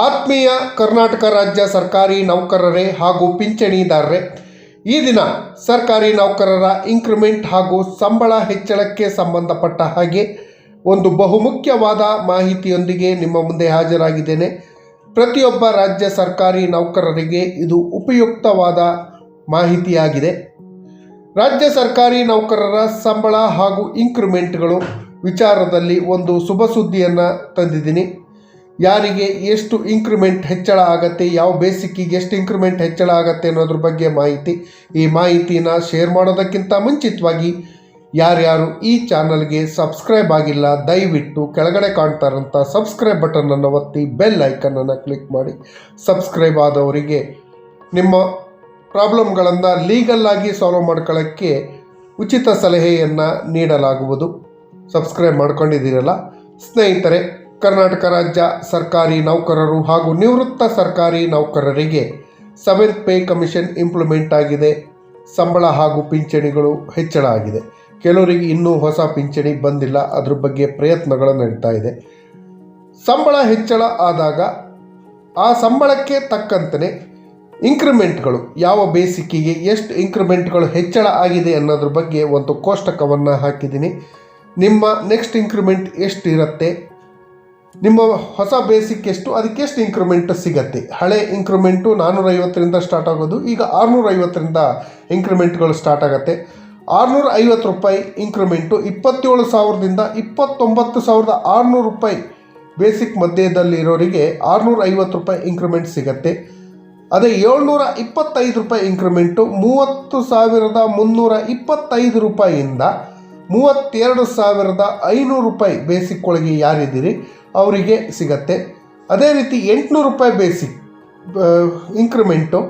ಆತ್ಮೀಯ ಕರ್ನಾಟಕ ರಾಜ್ಯ ಸರ್ಕಾರಿ ನೌಕರರೇ ಹಾಗೂ ಪಿಂಚಣಿದಾರರೇ, ಈ ದಿನ ಸರ್ಕಾರಿ ನೌಕರರ ಇನ್ಕ್ರಿಮೆಂಟ್ ಹಾಗೂ ಸಂಬಳ ಹೆಚ್ಚಳಕ್ಕೆ ಸಂಬಂಧಪಟ್ಟ ಹಾಗೆ ಒಂದು ಬಹುಮುಖ್ಯವಾದ ಮಾಹಿತಿಯೊಂದಿಗೆ ನಿಮ್ಮ ಮುಂದೆ ಹಾಜರಾಗಿದ್ದೇನೆ. ಪ್ರತಿಯೊಬ್ಬ ರಾಜ್ಯ ಸರ್ಕಾರಿ ನೌಕರರಿಗೆ ಇದು ಉಪಯುಕ್ತವಾದ ಮಾಹಿತಿಯಾಗಿದೆ. ರಾಜ್ಯ ಸರ್ಕಾರಿ ನೌಕರರ ಸಂಬಳ ಹಾಗೂ ಇನ್ಕ್ರಿಮೆಂಟ್ಗಳು ವಿಚಾರದಲ್ಲಿ ಒಂದು ಶುಭ ಸುದ್ದಿಯನ್ನು ತಂದಿದ್ದೀನಿ. ಯಾರಿಗೆ ಎಷ್ಟು ಇನ್ಕ್ರಿಮೆಂಟ್ ಹೆಚ್ಚಳ ಆಗತ್ತೆ, ಯಾವ ಬೇಸಿಕ್ಕಿಗೆ ಎಷ್ಟು ಇನ್ಕ್ರಿಮೆಂಟ್ ಹೆಚ್ಚಳ ಆಗತ್ತೆ ಅನ್ನೋದ್ರ ಬಗ್ಗೆ ಮಾಹಿತಿ, ಈ ಮಾಹಿತಿನ ಶೇರ್ ಮಾಡೋದಕ್ಕಿಂತ ಮುಂಚಿತವಾಗಿ ಯಾರ್ಯಾರು ಈ ಚಾನಲ್ಗೆ ಸಬ್ಸ್ಕ್ರೈಬ್ ಆಗಿಲ್ಲ, ದಯವಿಟ್ಟು ಕೆಳಗಡೆ ಕಾಣ್ತಾರಂಥ ಸಬ್ಸ್ಕ್ರೈಬ್ ಬಟನನ್ನು ಒತ್ತಿ ಬೆಲ್ ಐಕನನ್ನು ಕ್ಲಿಕ್ ಮಾಡಿ. ಸಬ್ಸ್ಕ್ರೈಬ್ ಆದವರಿಗೆ ನಿಮ್ಮ ಪ್ರಾಬ್ಲಮ್ಗಳನ್ನು ಲೀಗಲ್ಲಾಗಿ ಸಾಲ್ವ್ ಮಾಡ್ಕೊಳ್ಳೋಕ್ಕೆ ಉಚಿತ ಸಲಹೆಯನ್ನು ನೀಡಲಾಗುವುದು. ಸಬ್ಸ್ಕ್ರೈಬ್ ಮಾಡ್ಕೊಂಡಿದ್ದೀರಲ್ಲ? ಸ್ನೇಹಿತರೆ ಕರ್ನಾಟಕ ರಾಜ್ಯ ಸರ್ಕಾರಿ ನೌಕರರು ಹಾಗೂ ನಿವೃತ್ತ ಸರ್ಕಾರಿ ನೌಕರರಿಗೆ ಸೆವೆಂತ್ ಪೇ ಕಮಿಷನ್ ಇಂಪ್ಲಿಮೆಂಟ್ ಆಗಿದೆ. ಸಂಬಳ ಹಾಗೂ ಪಿಂಚಣಿಗಳು ಹೆಚ್ಚಳ ಆಗಿದೆ. ಕೆಲವರಿಗೆ ಇನ್ನೂ ಹೊಸ ಪಿಂಚಣಿ ಬಂದಿಲ್ಲ. ಅದ್ರ ಬಗ್ಗೆ ಪ್ರಯತ್ನಗಳು ನಡೀತಾ ಇದೆ. ಸಂಬಳ ಹೆಚ್ಚಳ ಆದಾಗ ಆ ಸಂಬಳಕ್ಕೆ ತಕ್ಕಂತೆ ಇಂಕ್ರಿಮೆಂಟ್ಗಳು ಯಾವ ಬೇಸಿಕ್ಕಿಗೆ ಎಷ್ಟು ಇಂಕ್ರಿಮೆಂಟ್ಗಳು ಹೆಚ್ಚಳ ಆಗಿದೆ ಅನ್ನೋದ್ರ ಬಗ್ಗೆ ಒಂದು ಕೋಷ್ಟಕವನ್ನು ಹಾಕಿದ್ದೀನಿ. ನಿಮ್ಮ ನೆಕ್ಸ್ಟ್ ಇನ್ಕ್ರಿಮೆಂಟ್ ಎಷ್ಟು ಇರುತ್ತೆ ನಿಮ್ಮ ಹೊಸ ಬೇಸಿಕ್ ಎಷ್ಟು? ಅದಕ್ಕೆ ಎಷ್ಟು ಇನ್ಕ್ರಿಮೆಂಟ್ ಸಿಗತ್ತೆ? ಹಳೆ ಇನ್ಕ್ರಿಮೆಂಟು ನಾನ್ನೂರೈವತ್ತರಿಂದ ಸ್ಟಾರ್ಟ್ ಆಗೋದು, ಈಗ ಆರುನೂರೈವತ್ತರಿಂದ ಇನ್ಕ್ರಿಮೆಂಟ್ಗಳು ಸ್ಟಾರ್ಟ್ ಆಗುತ್ತೆ. ಆರುನೂರ ಐವತ್ತು ರೂಪಾಯಿ ಇಂಕ್ರಿಮೆಂಟು ಇಪ್ಪತ್ತೇಳು ಸಾವಿರದಿಂದ ಇಪ್ಪತ್ತೊಂಬತ್ತು ಸಾವಿರದ ಆರುನೂರು ರೂಪಾಯಿ ಬೇಸಿಕ್ ಮಧ್ಯದಲ್ಲಿರೋರಿಗೆ ಆರುನೂರ ಐವತ್ತು ರೂಪಾಯಿ ಇನ್ಕ್ರಿಮೆಂಟ್ ಸಿಗತ್ತೆ. ಅದೇ ಏಳ್ನೂರ ಇಪ್ಪತ್ತೈದು ರೂಪಾಯಿ ಇಂಕ್ರಿಮೆಂಟು ಮೂವತ್ತು ಸಾವಿರದ ಮುನ್ನೂರ ಇಪ್ಪತ್ತೈದು ರೂಪಾಯಿಯಿಂದ ಮೂವತ್ತೆರಡು ಸಾವಿರದ ಐನೂರು ರೂಪಾಯಿ ಬೇಸಿಕ್ ಒಳಗೆ ಯಾರಿದ್ದೀರಿ? ಅವರಿಗೆ ಸಿಗತ್ತೆ. ಅದೇ ರೀತಿ ಎಂಟುನೂರು ರೂಪಾಯಿ ಬೇಸಿಕ್ ಇನ್ಕ್ರಿಮೆಂಟು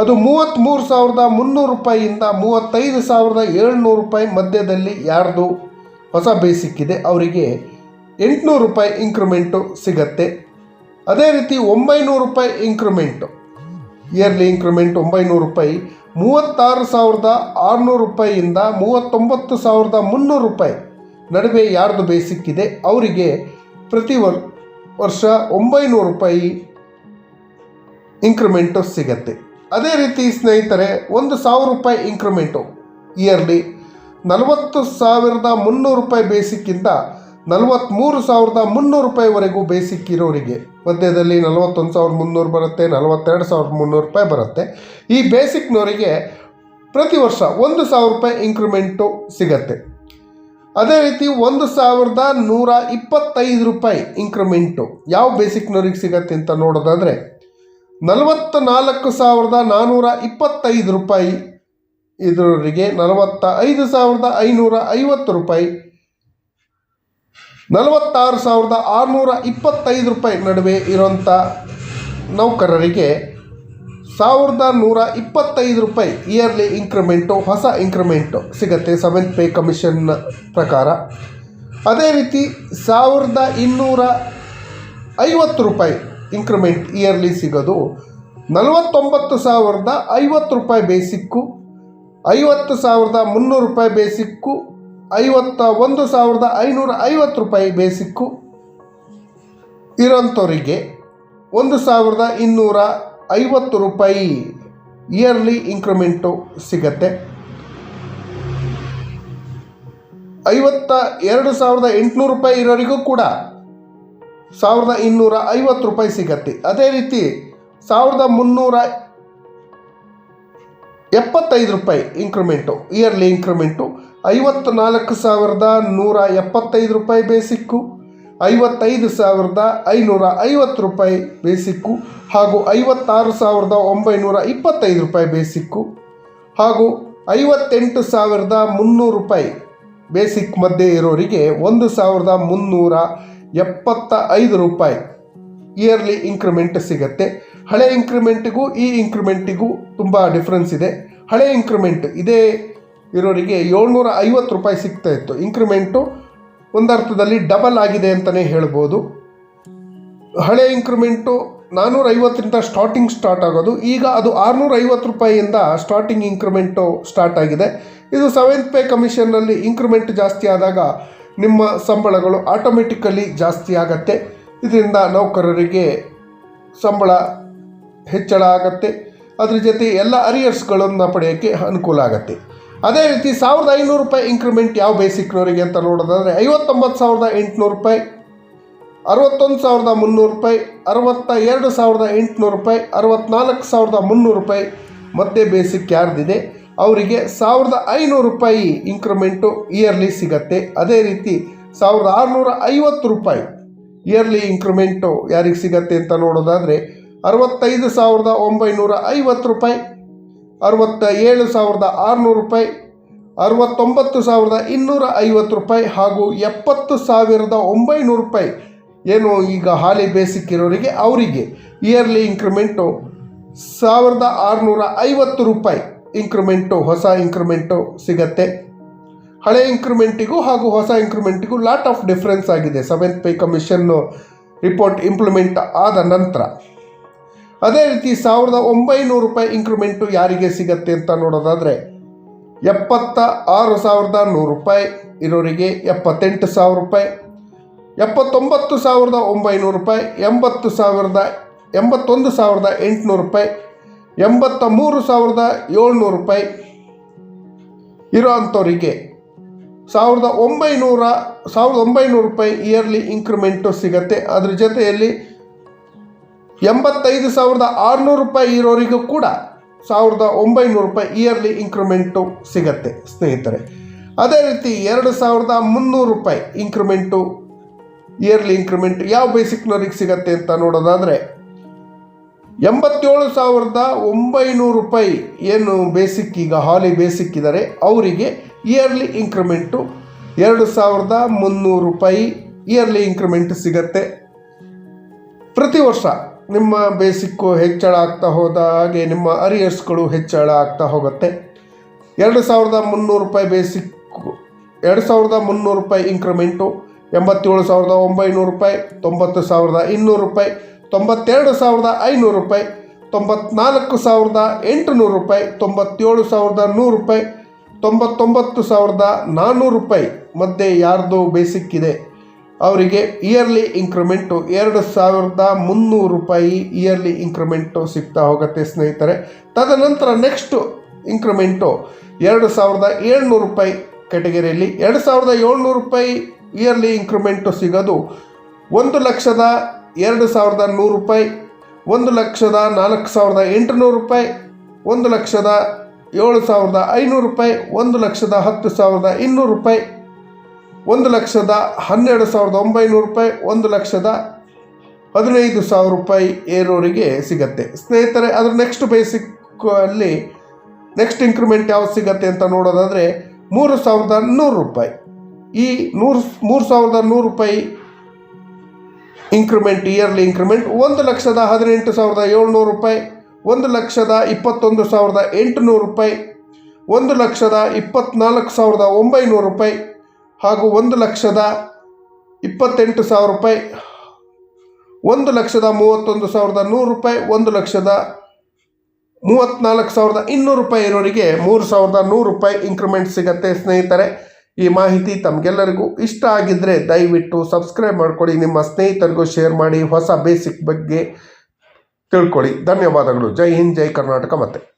ಅದು ಮೂವತ್ತ್ಮೂರು ಸಾವಿರದ ಮುನ್ನೂರು ರೂಪಾಯಿಯಿಂದ ಮೂವತ್ತೈದು ಸಾವಿರದ ಏಳ್ನೂರು ರೂಪಾಯಿ ಮಧ್ಯದಲ್ಲಿ ಯಾರ್ದು ಹೊಸ ಬೇಸಿಕ್ ಇದೆ, ಅವರಿಗೆ ಎಂಟುನೂರು ರೂಪಾಯಿ ಇನ್ಕ್ರಿಮೆಂಟು ಸಿಗತ್ತೆ. ಅದೇ ರೀತಿ ಒಂಬೈನೂರು ರೂಪಾಯಿ ಇನ್ಕ್ರಿಮೆಂಟು ಇಯರ್ಲಿ ಇನ್ಕ್ರಿಮೆಂಟ್ ಒಂಬೈನೂರು ರೂಪಾಯಿ. ಮೂವತ್ತಾರು ಸಾವಿರದ ಆರುನೂರು ರೂಪಾಯಿಯಿಂದ ಮೂವತ್ತೊಂಬತ್ತು ಸಾವಿರದ ಮುನ್ನೂರು ರೂಪಾಯಿ ನಡುವೆ ಯಾರ್ದು ಬೇಸಿಕ್ಕಿದೆ ಅವರಿಗೆ ಪ್ರತಿ ವರ್, ವರ್ಷ ಒಂಬೈನೂರು ರೂಪಾಯಿ ಇನ್ಕ್ರಿಮೆಂಟು ಸಿಗತ್ತೆ. ಅದೇ ರೀತಿ ಸ್ನೇಹಿತರೆ, ಒಂದು ಸಾವಿರ ರೂಪಾಯಿ ಇನ್ಕ್ರಿಮೆಂಟು ಇಯರ್ಲಿ ನಲವತ್ತು ಸಾವಿರದ ಮುನ್ನೂರು ರೂಪಾಯಿ ಬೇಸಿಕ್ಕಿಂತ ನಲವತ್ತ್ಮೂರು ಸಾವಿರದ ಮುನ್ನೂರು ರೂಪಾಯಿವರೆಗೂ ಬೇಸಿಕ್ ಇರೋರಿಗೆ. ಮಧ್ಯದಲ್ಲಿ ನಲವತ್ತೊಂದು ಸಾವಿರದ ಮುನ್ನೂರು ಬರುತ್ತೆ, ನಲವತ್ತೆರಡು ಸಾವಿರದ ಮುನ್ನೂರು ರೂಪಾಯಿ ಬರುತ್ತೆ. ಈ ಬೇಸಿಕ್ನವರಿಗೆ ಪ್ರತಿ ವರ್ಷ ಒಂದು ಸಾವಿರ ರೂಪಾಯಿ ಇನ್ಕ್ರಿಮೆಂಟು ಸಿಗತ್ತೆ. ಅದೇ ರೀತಿ ಒಂದು ಸಾವಿರದ ನೂರ ಇಪ್ಪತ್ತೈದು ರೂಪಾಯಿ ಇನ್ಕ್ರಿಮೆಂಟು ಯಾವ ಬೇಸಿಕ್ನವ್ರಿಗೆ ಸಿಗತ್ತೆ ಅಂತ ನೋಡೋದಾದರೆ ನಲವತ್ತ ನಾಲ್ಕು ಸಾವಿರದ ನಾನ್ನೂರ ಇಪ್ಪತ್ತೈದು ರೂಪಾಯಿ ಇದರವರಿಗೆ ನಲವತ್ತ ಐದು ಸಾವಿರದ ಐನೂರ ಐವತ್ತು ರೂಪಾಯಿ ನಲವತ್ತಾರು ಸಾವಿರದ ಆರುನೂರ ಇಪ್ಪತ್ತೈದು ರೂಪಾಯಿ ನಡುವೆ ಇರೋಂಥ ನೌಕರರಿಗೆ ಸಾವಿರದ ನೂರ ಇಪ್ಪತ್ತೈದು ರೂಪಾಯಿ ಇಯರ್ಲಿ ಇನ್ಕ್ರಿಮೆಂಟು ಹೊಸ ಇನ್ಕ್ರಿಮೆಂಟು ಸಿಗುತ್ತೆ ಸೆವೆಂತ್ ಪೇ ಕಮಿಷನ್ ಪ್ರಕಾರ. ಅದೇ ರೀತಿ ಸಾವಿರದ ಇನ್ನೂರ ಐವತ್ತು ರೂಪಾಯಿ ಇನ್ಕ್ರಿಮೆಂಟ್ ಇಯರ್ಲಿ ಸಿಗೋದು. ನಲವತ್ತೊಂಬತ್ತು ಸಾವಿರದ ಐವತ್ತು ರೂಪಾಯಿ ಬೇಸಿಕ್ಕು ಐವತ್ತು ಸಾವಿರದ ಮುನ್ನೂರು ರೂಪಾಯಿ ಬೇಸಿಕ್ಕು ಐವತ್ತ ಒಂದು ಸಾವಿರದ ಐನೂರ ಐವತ್ತು ರೂಪಾಯಿ ಬೇಸಿಕ್ಕು ಇರೋಂಥವರಿಗೆ ಒಂದು ಸಾವಿರದ ಇನ್ನೂರ ಐವತ್ತು ರೂಪಾಯಿ ಇಯರ್ಲಿ ಇನ್ಕ್ರಿಮೆಂಟು ಸಿಗತ್ತೆ. ಐವತ್ತ ಎರಡು ಸಾವಿರದ ಎಂಟುನೂರು ರೂಪಾಯಿ ಇರೋರಿಗೂ ಕೂಡ ಸಾವಿರದ ಇನ್ನೂರ ಐವತ್ತು ರೂಪಾಯಿ ಸಿಗತ್ತೆ. ಅದೇ ರೀತಿ ಸಾವಿರದ ಮುನ್ನೂರ ಎಪ್ಪತ್ತೈದು ರೂಪಾಯಿ ಇನ್ಕ್ರಿಮೆಂಟು, ಇಯರ್ಲಿ ಇನ್ಕ್ರಿಮೆಂಟು ಐವತ್ತು ನಾಲ್ಕು ಸಾವಿರದ ನೂರ ಎಪ್ಪತ್ತೈದು ರೂಪಾಯಿ ಬೇಸಿಕ್ಕು, ಐವತ್ತೈದು ಸಾವಿರದ ಐನೂರ ಐವತ್ತು ರೂಪಾಯಿ ಬೇಸಿಕ್ಕು ಹಾಗೂ ಐವತ್ತಾರು ಸಾವಿರದ ಒಂಬೈನೂರ ಇಪ್ಪತ್ತೈದು ರೂಪಾಯಿ ಬೇಸಿಕ್ಕು ಹಾಗೂ ಐವತ್ತೆಂಟು ಸಾವಿರದ ಮುನ್ನೂರು ರೂಪಾಯಿ ಬೇಸಿಕ್ ಮಧ್ಯೆ ಇರೋರಿಗೆ ಒಂದು ಸಾವಿರದ ಮುನ್ನೂರ ಎಪ್ಪತ್ತ ಐದು ರೂಪಾಯಿ. ಇಯರ್ಲಿ ಇನ್ಕ್ರಿಮೆಂಟ್ ಸಿಗತ್ತೆ. ಹಳೆ ಇಂಕ್ರಿಮೆಂಟಿಗೂ ಈ ಇಂಕ್ರಿಮೆಂಟಿಗೂ ತುಂಬ ಡಿಫ್ರೆನ್ಸ್ ಇದೆ. ಹಳೆ ಇಂಕ್ರಿಮೆಂಟ್ ಇದೇ ಇರೋರಿಗೆ ಏಳ್ನೂರ ಐವತ್ತು ರೂಪಾಯಿ ಸಿಗ್ತಾ ಇತ್ತು. ಇನ್ಕ್ರಿಮೆಂಟು ಒಂದರ್ಥದಲ್ಲಿ ಡಬಲ್ ಆಗಿದೆ ಅಂತಲೇ ಹೇಳ್ಬೋದು. ಹಳೆ ಇಂಕ್ರಿಮೆಂಟು ನಾನ್ನೂರ ಐವತ್ತರಿಂದ ಸ್ಟಾರ್ಟಿಂಗ್ ಸ್ಟಾರ್ಟ್ ಆಗೋದು. ಈಗ ಅದು ಆರುನೂರ ಐವತ್ತು ರೂಪಾಯಿಯಿಂದ ಸ್ಟಾರ್ಟಿಂಗ್ ಇಂಕ್ರಿಮೆಂಟು ಸ್ಟಾರ್ಟ್ ಆಗಿದೆ. ಇದು ಸೆವೆಂತ್ ಪೇ ಕಮಿಷನ್ನಲ್ಲಿ ಇಂಕ್ರಿಮೆಂಟ್ ಜಾಸ್ತಿ ಆದಾಗ ನಿಮ್ಮ ಸಂಬಳಗಳು ಆಟೋಮೆಟಿಕಲಿ ಜಾಸ್ತಿ ಆಗತ್ತೆ. ಇದರಿಂದ ನೌಕರರಿಗೆ ಸಂಬಳ ಹೆಚ್ಚಳ ಆಗತ್ತೆ. ಅದ್ರ ಜೊತೆ ಎಲ್ಲ ಅರಿಯರ್ಸ್ಗಳನ್ನು ಪಡೆಯೋಕ್ಕೆ ಅನುಕೂಲ ಆಗುತ್ತೆ. ಅದೇ ರೀತಿ ಸಾವಿರದ ಐನೂರು ರೂಪಾಯಿ ಇಂಕ್ರಿಮೆಂಟ್ ಯಾವ ಬೇಸಿಕ್ನವರಿಗೆ ಅಂತ ನೋಡೋದಾದರೆ ಐವತ್ತೊಂಬತ್ತು ಸಾವಿರದ ಎಂಟುನೂರು ರೂಪಾಯಿ, ಅರವತ್ತೊಂದು ಸಾವಿರದ ಮುನ್ನೂರು ರೂಪಾಯಿ ಅರವತ್ತ ಎರಡು ಸಾವಿರದ ಎಂಟುನೂರು ರೂಪಾಯಿ ಅರವತ್ತ್ನಾಲ್ಕು ಸಾವಿರದ ಮುನ್ನೂರು ರೂಪಾಯಿ. ಮತ್ತೆ ಬೇಸಿಕ್ ಯಾರ್ದಿದೆ? ಅವರಿಗೆ ಸಾವಿರದ ಐನೂರು ರೂಪಾಯಿ ಇಂಕ್ರಿಮೆಂಟು ಇಯರ್ಲಿ ಸಿಗತ್ತೆ. ಅದೇ ರೀತಿ ಸಾವಿರದ ಆರುನೂರ ಐವತ್ತು ರೂಪಾಯಿ ಇಯರ್ಲಿ ಇನ್ಕ್ರಿಮೆಂಟು ಯಾರಿಗೆ ಸಿಗತ್ತೆ ಅಂತ ನೋಡೋದಾದರೆ ಅರವತ್ತೈದು ಸಾವಿರದ ಒಂಬೈನೂರ ಐವತ್ತು ರೂಪಾಯಿ. ಅರವತ್ತ ಏಳು ಸಾವಿರದ ಆರುನೂರು ರೂಪಾಯಿ, ಅರವತ್ತೊಂಬತ್ತು ಸಾವಿರದ ಇನ್ನೂರ ಐವತ್ತು ರೂಪಾಯಿ ಹಾಗೂ ಎಪ್ಪತ್ತು ಸಾವಿರದ ಒಂಬೈನೂರು ರೂಪಾಯಿ. ಏನು ಈಗ ಹಾಲಿ ಬೇಸಿಕ್ ಇರೋರಿಗೆ ಅವರಿಗೆ ಇಯರ್ಲಿ ಇಂಕ್ರಿಮೆಂಟು ಸಾವಿರದ ಆರುನೂರ ಐವತ್ತು ರೂಪಾಯಿ. ಇಂಕ್ರಿಮೆಂಟು ಹೊಸ ಇಂಕ್ರಿಮೆಂಟು ಸಿಗತ್ತೆ. ಹಳೆ ಇಂಕ್ರಿಮೆಂಟಿಗೂ ಹಾಗೂ ಹೊಸ ಇಂಕ್ರಿಮೆಂಟಿಗೂ ಲಾಟ್ ಆಫ್ ಡಿಫ್ರೆನ್ಸ್ ಆಗಿದೆ. ಸೆವೆಂತ್ ಪೇ ಕಮಿಷನ್ನು ರಿಪೋರ್ಟ್ ಇಂಪ್ಲಿಮೆಂಟ್ ಆದ ನಂತರ. ಅದೇ ರೀತಿ ಸಾವಿರದ ಒಂಬೈನೂರು ರೂಪಾಯಿ ಇಂಕ್ರಿಮೆಂಟು ಯಾರಿಗೆ ಸಿಗತ್ತೆ ಅಂತ ನೋಡೋದಾದರೆ ಎಪ್ಪತ್ತ ಆರು ಸಾವಿರದ ನೂರು ರೂಪಾಯಿ ಇರೋರಿಗೆ ಎಪ್ಪತ್ತೆಂಟು ಸಾವಿರ ರೂಪಾಯಿ, ಎಪ್ಪತ್ತೊಂಬತ್ತು ಸಾವಿರದ ಒಂಬೈನೂರು ರೂಪಾಯಿ, ಎಂಬತ್ತು ಸಾವಿರದ, ಎಂಬತ್ತೊಂದು ಸಾವಿರದ ಎಂಟುನೂರು ರೂಪಾಯಿ, ಎಂಬತ್ತ ಮೂರು ಸಾವಿರದ ಏಳ್ನೂರು ರೂಪಾಯಿ ಇರೋ ಅಂಥವರಿಗೆ ಸಾವಿರದ ಒಂಬೈನೂರ, ಸಾವಿರದ ಒಂಬೈನೂರು ರೂಪಾಯಿ ಇಯರ್ಲಿ ಇಂಕ್ರಿಮೆಂಟು ಸಿಗತ್ತೆ. ಅದ್ರ ಜೊತೆಯಲ್ಲಿ ಎಂಬತ್ತೈದು ಸಾವಿರದ ಆರುನೂರು ರೂಪಾಯಿ ಇರೋರಿಗೂ ಕೂಡ ಸಾವಿರದ ಒಂಬೈನೂರು ರೂಪಾಯಿ ಇಯರ್ಲಿ ಇಂಕ್ರಿಮೆಂಟು ಸಿಗತ್ತೆ, ಸ್ನೇಹಿತರೆ. ಅದೇ ರೀತಿ ಎರಡು ಸಾವಿರದ ಮುನ್ನೂರು ರೂಪಾಯಿ ಇಂಕ್ರಿಮೆಂಟು ಇಯರ್ಲಿ ಇಂಕ್ರಿಮೆಂಟ್ ಯಾವ ಬೇಸಿಕ್ನವ್ರಿಗೆ ಸಿಗತ್ತೆ ಅಂತ ನೋಡೋದಾದರೆ, ಎಂಬತ್ತೇಳು ಸಾವಿರದ ಒಂಬೈನೂರು ರೂಪಾಯಿ ಏನು ಬೇಸಿಕ್ ಈಗ ಹಾಲಿ ಬೇಸಿಕ್ ಇದ್ದಾರೆ ಅವರಿಗೆ ಇಯರ್ಲಿ ಇನ್ಕ್ರಿಮೆಂಟು ಎರಡು ಸಾವಿರದ ಮುನ್ನೂರು ರೂಪಾಯಿ ಇಯರ್ಲಿ ಇಂಕ್ರಿಮೆಂಟ್ ಸಿಗತ್ತೆ. ಪ್ರತಿ ವರ್ಷ ನಿಮ್ಮ ಬೇಸಿಕ್ಕು ಹೆಚ್ಚಳ ಆಗ್ತಾ ಹೋದ ಹಾಗೆ ನಿಮ್ಮ ಅರಿಯರ್ಸ್ಗಳು ಹೆಚ್ಚಳ ಆಗ್ತಾ ಹೋಗುತ್ತೆ. ಎರಡು ಸಾವಿರದ ಮುನ್ನೂರು ರೂಪಾಯಿ ಬೇಸಿಕ್ಕು, ಎರಡು ಸಾವಿರದ ಮುನ್ನೂರು ರೂಪಾಯಿ ಇಂಕ್ರಿಮೆಂಟು ಎಂಬತ್ತೇಳು ಸಾವಿರದ ಒಂಬೈನೂರು ರೂಪಾಯಿ, ತೊಂಬತ್ತು ಸಾವಿರದ ಇನ್ನೂರು ರೂಪಾಯಿ, ತೊಂಬತ್ತೆರಡು ಸಾವಿರದ ಐನೂರು ರೂಪಾಯಿ, ತೊಂಬತ್ನಾಲ್ಕು ಸಾವಿರದ ಎಂಟುನೂರು ರೂಪಾಯಿ, ತೊಂಬತ್ತೇಳು ಸಾವಿರದ ನೂರು ರೂಪಾಯಿ, ತೊಂಬತ್ತೊಂಬತ್ತು ಸಾವಿರದ ನಾನ್ನೂರು ರೂಪಾಯಿ ಮಧ್ಯೆ ಯಾರ್ದು ಬೇಸಿಕ್ ಇದೆ ಅವರಿಗೆ ಇಯರ್ಲಿ ಇಂಕ್ರಿಮೆಂಟು ಎರಡು ಸಾವಿರದ ಮುನ್ನೂರು ರೂಪಾಯಿ ಇಯರ್ಲಿ ಇಂಕ್ರಿಮೆಂಟು ಸಿಗ್ತಾ ಹೋಗುತ್ತೆ ಸ್ನೇಹಿತರೆ. ತದನಂತರ ನೆಕ್ಸ್ಟು ಇಂಕ್ರಿಮೆಂಟು ಎರಡು ಸಾವಿರದ ಏಳ್ನೂರು ರೂಪಾಯಿ ಕ್ಯಾಟಗರಿಯಲ್ಲಿ ಎರಡು ಸಾವಿರದ ಏಳ್ನೂರು ರೂಪಾಯಿ ಇಯರ್ಲಿ ಇಂಕ್ರಿಮೆಂಟು ಸಿಗೋದು ಒಂದು ಲಕ್ಷದ ಎರಡು ಸಾವಿರದ ನೂರು ರೂಪಾಯಿ, ಒಂದು ಲಕ್ಷದ ನಾಲ್ಕು ಸಾವಿರದ ಎಂಟುನೂರು ರೂಪಾಯಿ, ಒಂದು ಲಕ್ಷದ ಏಳು ಸಾವಿರದ ಐನೂರು ರೂಪಾಯಿ, ಒಂದು ಲಕ್ಷದ ಹತ್ತು ಸಾವಿರದ ಇನ್ನೂರು ರೂಪಾಯಿ. ಒಂದು ಲಕ್ಷದ ಹನ್ನೆರಡು ಸಾವಿರದ ಒಂಬೈನೂರು ರೂಪಾಯಿ, ಒಂದು ಲಕ್ಷದ ಹದಿನೈದು ಸಾವಿರ ರೂಪಾಯಿ ಏರೋರಿಗೆ ಸಿಗತ್ತೆ. ಸ್ನೇಹಿತರೆ, ಅದರ ನೆಕ್ಸ್ಟ್ ಬೇಸಿಕ್ ಅಲ್ಲಿ ನೆಕ್ಸ್ಟ್ ಇನ್ಕ್ರಿಮೆಂಟ್ ಯಾವ್ದು ಸಿಗತ್ತೆ ಅಂತ ನೋಡೋದಾದರೆ ಮೂರು ಸಾವಿರದ ನೂರು ರೂಪಾಯಿ. ಈ ನೂರು, ಮೂರು ಸಾವಿರದ ನೂರು ರೂಪಾಯಿ ಇನ್ಕ್ರಿಮೆಂಟ್ ಇಯರ್ಲಿ ಇನ್ಕ್ರಿಮೆಂಟ್ ಒಂದು ಲಕ್ಷದ ಹದಿನೆಂಟು ಸಾವಿರದ ಏಳ್ನೂರು ರೂಪಾಯಿ, ಒಂದು ಲಕ್ಷದ ಇಪ್ಪತ್ತೊಂದು ಸಾವಿರದ ಎಂಟುನೂರು ರೂಪಾಯಿ, ಒಂದು ಲಕ್ಷದ ಇಪ್ಪತ್ತ್ನಾಲ್ಕು ಸಾವಿರದ ಒಂಬೈನೂರು ರೂಪಾಯಿ ಹಾಗೂ ಒಂದು ಲಕ್ಷದ ಇಪ್ಪತ್ತೆಂಟು ಸಾವಿರ ರೂಪಾಯಿ, ಒಂದು ಲಕ್ಷದ ಮೂವತ್ತೊಂದು ಸಾವಿರದ ನೂರು ರೂಪಾಯಿ, ಒಂದು ಲಕ್ಷದ ಮೂವತ್ತ್ನಾಲ್ಕು ಸಾವಿರದ ಇನ್ನೂರು ರೂಪಾಯಿ ಇರೋರಿಗೆ ಮೂರು ಸಾವಿರದ ನೂರು ರೂಪಾಯಿ ಇಂಕ್ರಿಮೆಂಟ್ ಸಿಗತ್ತೆ ಸ್ನೇಹಿತರೆ. ಈ ಮಾಹಿತಿ ತಮಗೆಲ್ಲರಿಗೂ ಇಷ್ಟ ಆಗಿದ್ದರೆ ದಯವಿಟ್ಟು ಸಬ್ಸ್ಕ್ರೈಬ್ ಮಾಡ್ಕೊಳ್ಳಿ, ನಿಮ್ಮ ಸ್ನೇಹಿತರಿಗೂ ಶೇರ್ ಮಾಡಿ, ಹೊಸ ಬೇಸಿಕ್ ಬಗ್ಗೆ ತಿಳ್ಕೊಳ್ಳಿ. ಧನ್ಯವಾದಗಳು. ಜೈ ಹಿಂದ್, ಜೈ ಕರ್ನಾಟಕ. ಮತ್ತೆ.